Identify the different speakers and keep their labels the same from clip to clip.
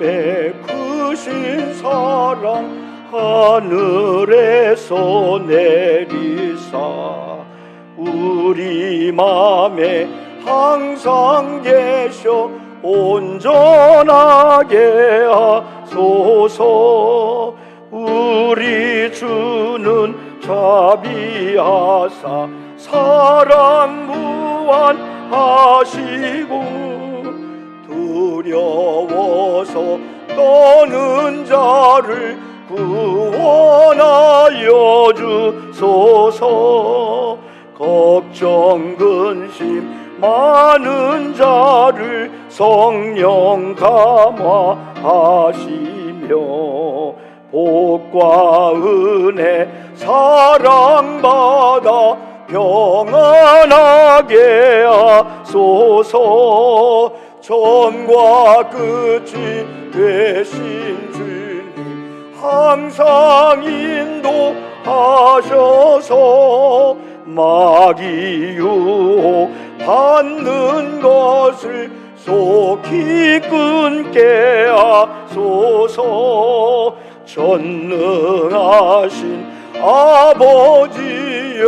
Speaker 1: 하나님의 크신 사랑 하늘에서 내리사. 우리 맘에 항상 계셔 온전하게 하소서. 우리 주는 자비하사 사랑 무한하시고 두려워서 떠는 자를 구원하여 주소서. 걱정 근심 많은 자를 성령 감화하시며 복과 은혜 사랑받아 평안하게 하소서 전과 끝이 되신 주님 항상 인도하셔서 마귀 유혹 받는 것을 속히 끊게 하소서. 전능하신 아버지여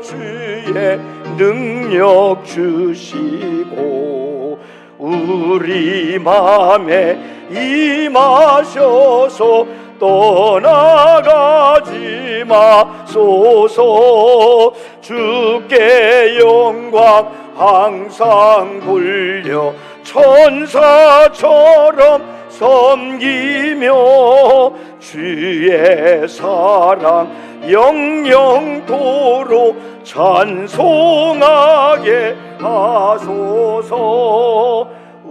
Speaker 1: 주의 능력 주시고 우리 맘에 임하셔서. 떠나가지 마소서. 주께 영광 항상 돌려 천사처럼 섬기며 주의 사랑 영영토록 찬송하게 하소서.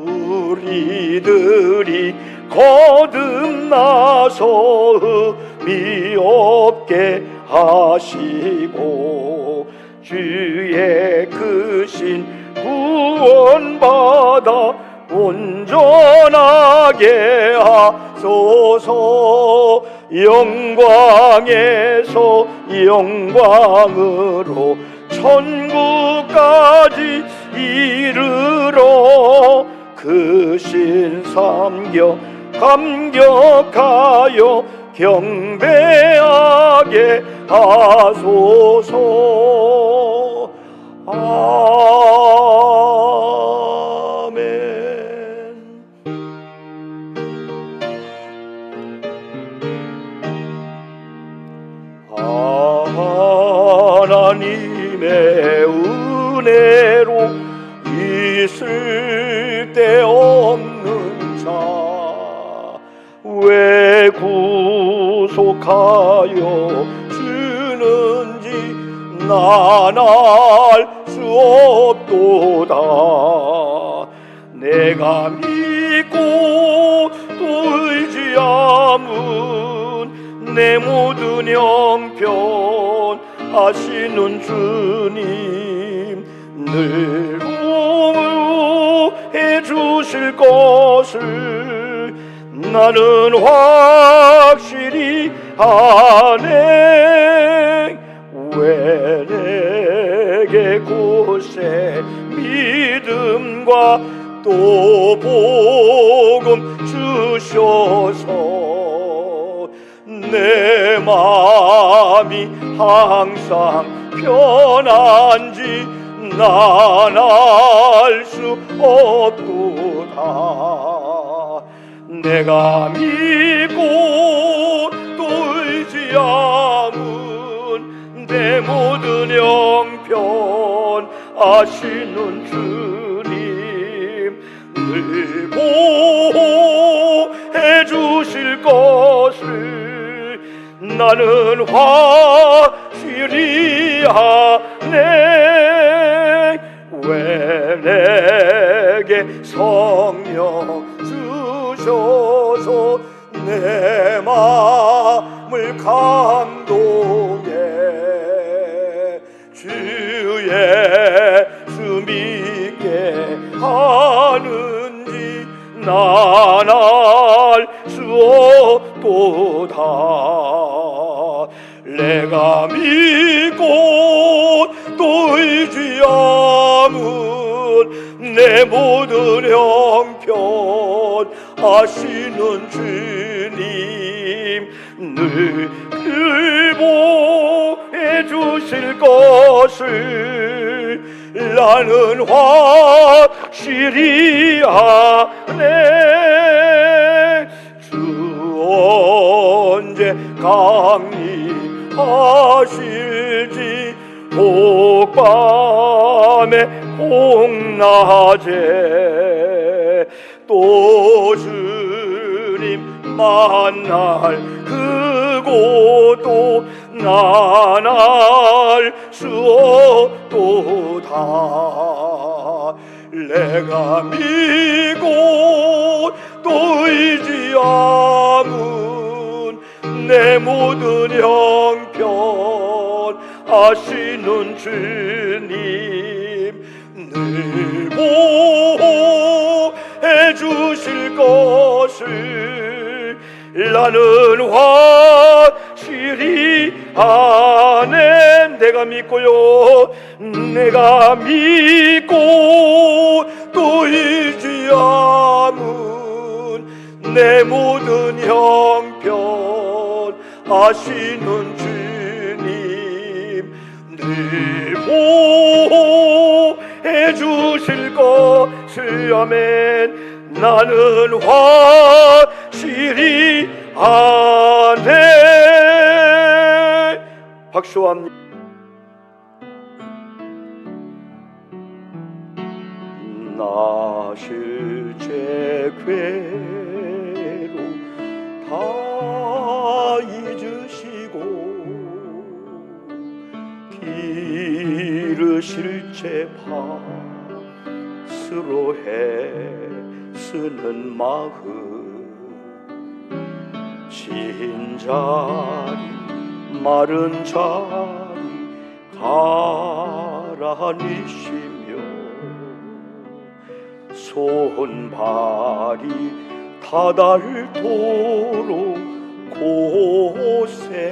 Speaker 1: 우리들이 거듭나서 흠이 없게 하시고 주의 크신 구원받아 온전하게 하소서. 영광에서 영광으로 천국까지 이르러 그 신삼겨 감격하여 경배하게 하소서 왜 구속하여 주는지 난알 수 없도다. 내가 믿고 또 의지함은 내 모든 형편 하시는 주님 늘 보호해 주실 것을 나는 확실히 아네 왜 내게 곳에 믿음과 또 복음 주셔서 내 마음이 항상 편한지 난 알 수 없도다 내가 믿고 또 의지함은 내 모든 형편 아시는 주님 늘 보호해 주실 것을 나는 확실히 하네. 왜 내게 성령 감동해 주 예수 믿게 하는지 난알수 없도다. 내가 믿고 또 의지함은 내 모든 형편 하시는 주 님늘 보해 주실 것을 나는 확실히 아네. 주 언제 강림하실지 혹밤에 홍낮에 또 주님 만날 그곳도 나날 수 없도다. 내가 믿고 또 의지함은 내 모든 형편 아시는 주님 늘 보해 주실 것을 나는 확실히 아네 내가 믿고요. 내가 믿고 또 의지함은 내 모든 형편 아시는 주님 늘 보해 주실 것을 아멘. 나는 확 실히 아네 박수와 함께. 나 실제 괴로 다 잊으시고 기르실 제 밭으로 애쓰는 마음 진 자리 마른 자리 가라니시며 손발이 다닳도록 고생하시네.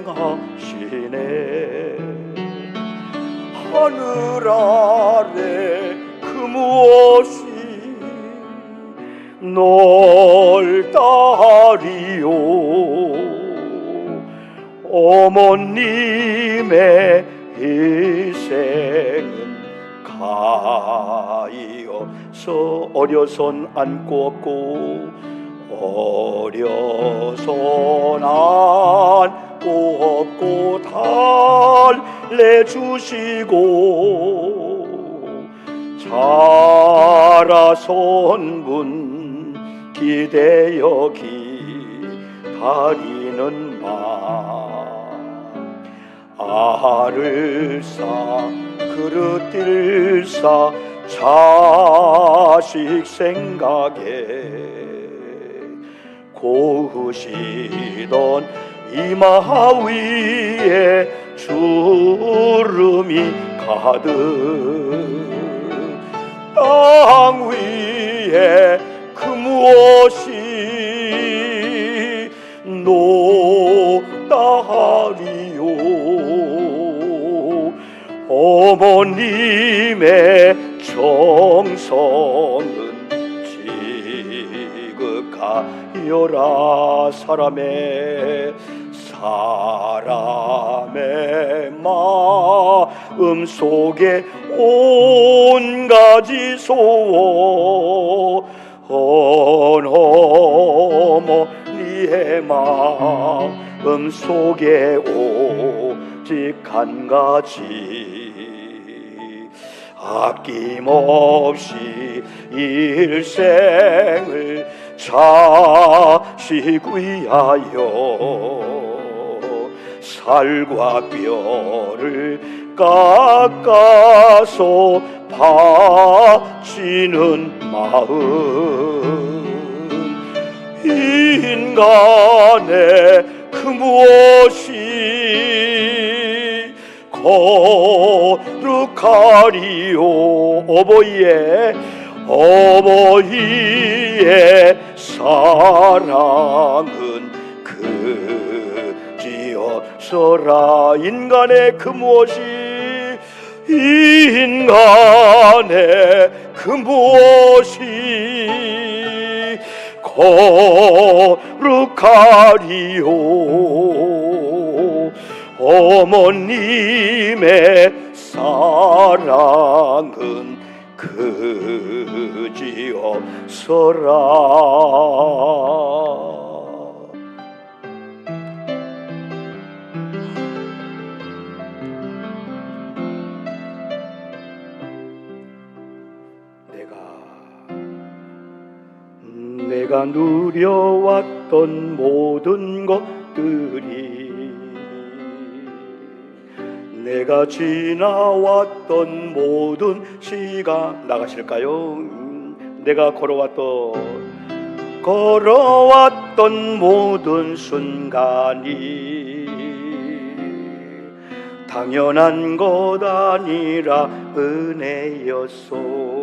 Speaker 1: 하늘 아래 그 무엇이 넓다리요 어머님의 희생은 가이어서 어려선 안고 없고 어려선 안고 없고 달래주시고 자라선 분 기대어 기다리는 맘 알을 싸 그릇들 싸 자식 생각에 고으시던 이마 위에 주름이 가득 땅 위에 그 무엇이 높다하리요? 어머님의 정성은 지극하여라 사람의 사람의 마음 속에 온 가지 소원 어머니의 마음 속에 오직 한 가지 아낌없이 일생을 자식 위하여 살과 뼈를 깎아서 바치는 마음. 인간의 그 무엇이 거룩하리요? 어버이의 어버이의 사랑은 그 지어서라 인간의 그 무엇이 인간의 그 무엇이 거룩하리요? 어머님의 사랑은 그지없어라 누려왔던 모든 것들이 내가 지나왔던 모든 시간 나가실까요? 음, 내가 걸어왔던 걸어왔던 모든 순간이 당연한 것 아니라 은혜였소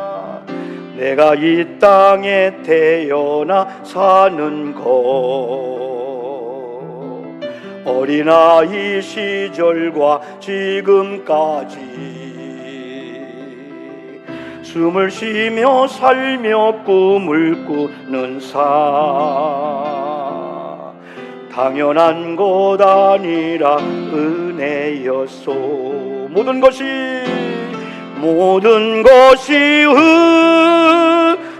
Speaker 1: 내가 이 땅에 태어나 사는 것. 어린아이 시절과 지금까지 숨을 쉬며 살며 꿈을 꾸는 삶 당연한 것 아니라 은혜였소. 모든 것이 모든 것이 은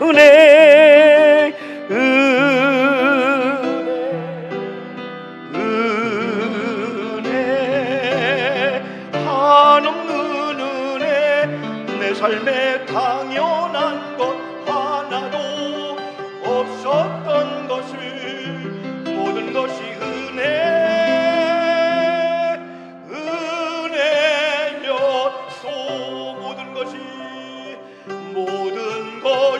Speaker 1: 혜 모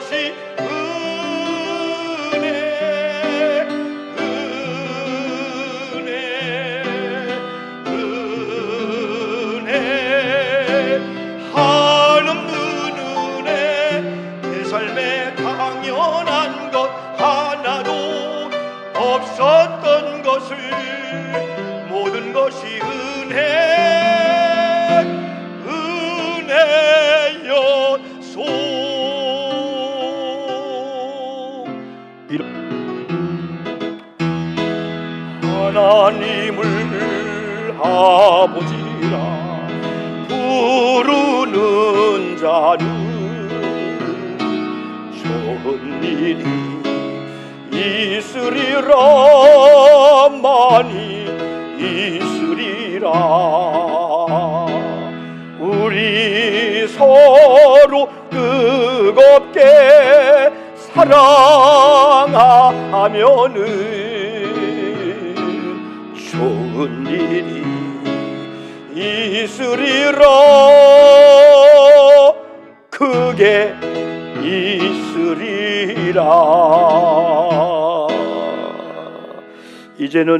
Speaker 1: 하나님을 아버지라 부르는 자는 좋은 일이 있으리라 많이 있으리라. 우리 서로 뜨겁게 사랑하면은 좋은 일이 있으리라 그게 있으리라. 이제는